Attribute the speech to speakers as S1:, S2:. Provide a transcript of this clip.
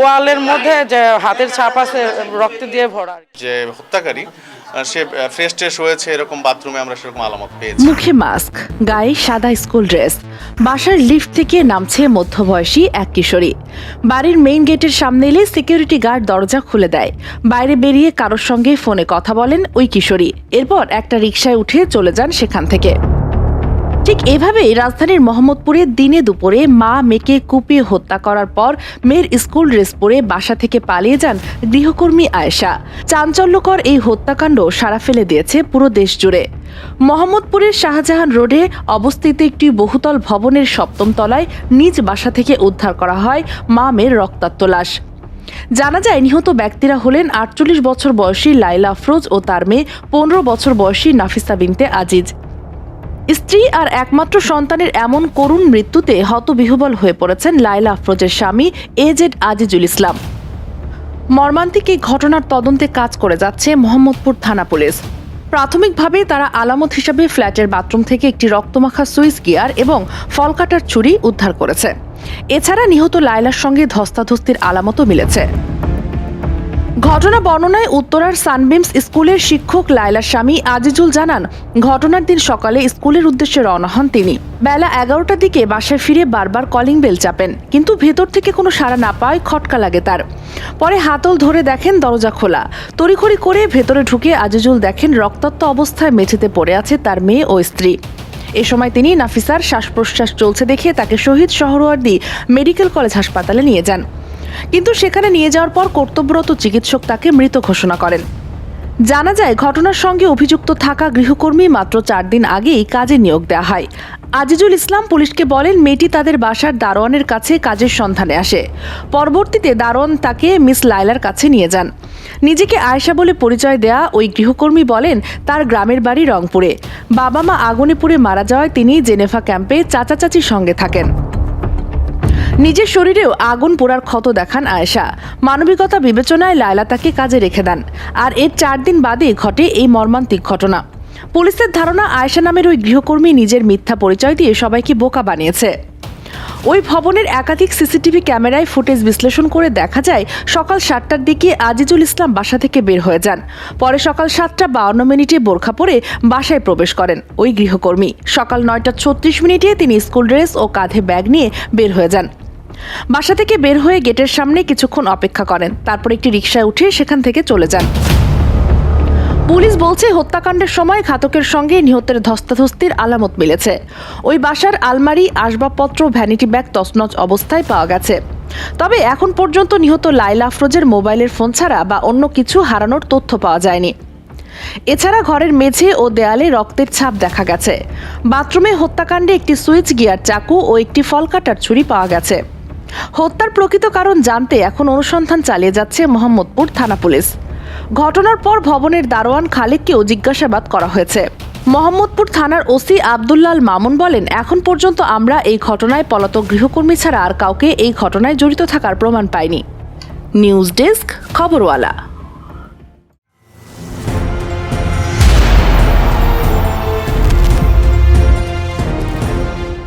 S1: ওয়ালের মধ্যে যে হাতের ছাপ আছে রক্ত দিয়ে ভরা
S2: যে হত্যাকারী সে ফ্রেশ ট্রেশ হয়েছে এরকম বাথরুমে আমরা সেরকম আলামত পেয়েছি।
S3: মুখে মাস্ক গায়ে সাদা স্কুল ড্রেস বাসার লিফট থেকে নামছে মধ্যবয়সী এক কিশোরী। বাড়ির মেইন গেটের সামনে এলে সিকিউরিটি গার্ড দরজা খুলে দেয়। বাইরে বেরিয়ে কারোর সঙ্গে ফোনে কথা বলেন ওই কিশোরী। এরপর একটা রিকশায় উঠে চলে যান সেখান থেকে। ঠিক এভাবেই রাজধানীর মোহাম্মদপুরে দিনে দুপুরে মা মেয়েকে কুপিয়ে হত্যা করার পর মেয়ের স্কুল ড্রেস পরে বাসা থেকে পালিয়ে যান গৃহকর্মী আয়েশা। চাঞ্চল্যকর এই হত্যাকাণ্ড সারা ফেলে দিয়েছে পুরো দেশ জুড়ে। মোহাম্মদপুরের শাহজাহান রোডে অবস্থিত একটি বহুতল ভবনের সপ্তম তলায় নিজ বাসা থেকে উদ্ধার করা হয় মা মেয়ের রক্তাক্ত লাশ। জানা যায় নিহত ব্যক্তিরা হলেন আটচল্লিশ বছর বয়সী লাইলা আফরোজ ও তার মেয়ে পনেরো বছর বয়সী নাফিসা বিনতে আজিজ। স্ত্রী আর একমাত্র সন্তানের এমন করুণ মৃত্যুতে হতবিহবল হয়ে পড়েছেন লায়লা আফরোজের স্বামী এজেড আজিজুল ইসলাম। মর্মান্তিক এই ঘটনার তদন্তে কাজ করে যাচ্ছে মোহাম্মদপুর থানা পুলিশ। প্রাথমিকভাবে তারা আলামত হিসাবে ফ্ল্যাটের বাথরুম থেকে একটি রক্তমাখা সুইচ গিয়ার এবং ফলকাটার ছুরি উদ্ধার করেছে। এছাড়া নিহত লায়লার সঙ্গে ধস্তাধস্তির আলামতও মিলেছে। ঘটনা বর্ণনায় উত্তরার সানবিমস স্কুলের শিক্ষক লায়লার স্বামী আজিজুল জানান, ঘটনার দিন সকালে স্কুলের উদ্দেশ্যে রওনা হন তিনি। বেলা এগারোটার দিকে বাসায় ফিরে বারবার কলিং বেল চাপেন, কিন্তু ভেতর থেকে কোনো সাড়া না পাওয়ায় খটকা লাগে তার। পরে হাতল ধরে দেখেন দরজা খোলা। তড়িঘড়ি করে ভেতরে ঢুকে আজিজুল দেখেন রক্তাক্ত অবস্থায় মেঝেতে পড়ে আছে তার মেয়ে ও স্ত্রী। এ সময় তিনি নাফিসার শ্বাস প্রশ্বাস চলছে দেখে তাকে শহীদ শহরওয়ার্দী মেডিকেল কলেজ হাসপাতালে নিয়ে যান। কিন্তু সেখানে নিয়ে যাওয়ার পর কর্তব্যরত চিকিৎসক তাকে মৃত ঘোষণা করেন। জানা যায়, ঘটনার সঙ্গে অভিযুক্ত থাকা গৃহকর্মী মাত্র চার দিন আগেই কাজে নিয়োগ দেওয়া হয়। আজিজুল ইসলাম পুলিশকে বলেন, মেয়েটি তাদের বাসার দারোয়ানের কাছে কাজের সন্ধানে আসে। পরবর্তীতে দারোয়ান তাকে মিস লায়লার কাছে নিয়ে যান। নিজেকে আয়েশা বলে পরিচয় দেয়া ওই গৃহকর্মী বলেন, তার গ্রামের বাড়ি রংপুরে। বাবা মা আগুনে পুড়ে মারা যাওয়ায় তিনি জেনেভা ক্যাম্পে চাচা চাচির সঙ্গে থাকেন। নিজের শরীরেও আগুন পোড়ার ক্ষত দেখান আয়েশা। মানবিকতা বিবেচনায় লায়লা তাকে কাজে রেখে দেন। আর এর চার দিন বাদে ঘটে এই মর্মান্তিক ঘটনা। পুলিশের ধারণা, আয়েশা নামের ওই গৃহকর্মী নিজের মিথ্যা পরিচয় দিয়ে সবাইকে বোকা বানিয়েছে। ওই ভবনের একাধিক সিসিটিভি ক্যামেরায় ফুটেজ বিশ্লেষণ করে দেখা যায়, সকাল সাতটার দিকে আজিজুল ইসলাম বাসা থেকে বের হয়ে যান। পরে সকাল সাতটা বাউন্ন মিনিটে বোরখা পরে বাসায় প্রবেশ করেন ওই গৃহকর্মী। সকাল নয়টা ছত্রিশ মিনিটে তিনি স্কুল ড্রেস ও কাঁধে ব্যাগ নিয়ে বের হয়ে যান। বাসা থেকে বের হয়ে গেটের সামনে কিছুক্ষণ অপেক্ষা করেন। তারপর একটি রিকশায় উঠে সেখান থেকে চলে যান। পুলিশ বলছে, হত্যাকাণ্ডের সময় ঘাতকের সঙ্গে নিহতের ধস্তাধস্তির আলামত মিলেছে। ওই বাসার আলমারি, আসবাবপত্র ভ্যানিটি ব্যাগ তছনছ অবস্থায় পাওয়া গেছে। তবে এখন পর্যন্ত নিহত লাইলা আফরোজের মোবাইলের ফোন ছাড়া বা অন্য কিছু হারানোর তথ্য পাওয়া যায়নি। এছাড়া ঘরের মেঝে ও দেয়ালে রক্তের ছাপ দেখা গেছে। বাথরুমে হত্যাকাণ্ডে একটি সুইচ গিয়ার চাকু ও একটি ফল কাটার ছুরি পাওয়া গেছে। হত্যার প্রকৃত কারণ জানতে এখন অনুসন্ধান চালিয়ে যাচ্ছে মোহাম্মদপুর থানা পুলিশ। ঘটনার পর ভবনের দারোয়ান খালিককেও জিজ্ঞাসাবাদ করা হয়েছে। মোহাম্মদপুর থানার ওসি আবদুল্লাল মামুন বলেন, এখন পর্যন্ত আমরা এই ঘটনায় পলাতক গৃহকর্মী ছাড়া আর কাউকে এই ঘটনায় জড়িত থাকার প্রমাণ পাইনি। News desk, Khoborwala.